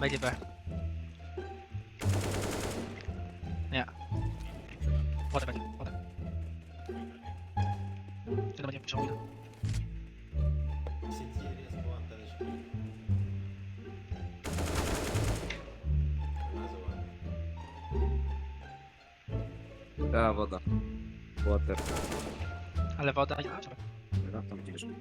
Będzie B. Nie. Wodę będzie. Czy to będzie musiał ile? City jest po antenie śpi. Bardzo ładnie. Ta woda. Water. Ale woda... Czekaj. Dobra, tam idziesz. Oj,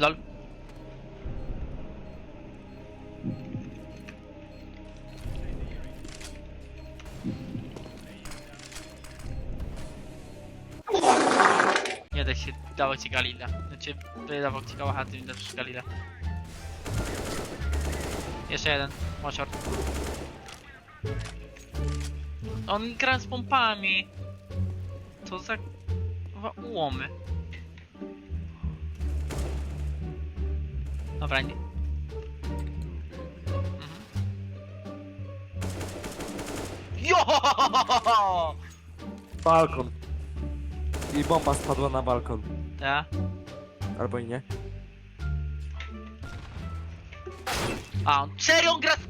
LOL. Nie da się dawać ci Galila. Znaczy, dawał ci Kałacha, ty mi dasz Galila. Jeszcze jeden, one short. On gra z pompami. Co za... Chyba ułomy. Dobra, nie... Mhm. Jo! Balkon. I bomba spadła na balkon. Ja? Albo i nie. A, on serio on gra z...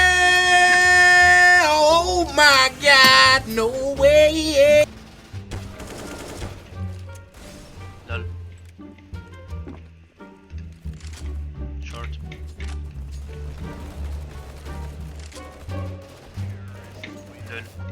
my god, no way. Lol. Short. Done.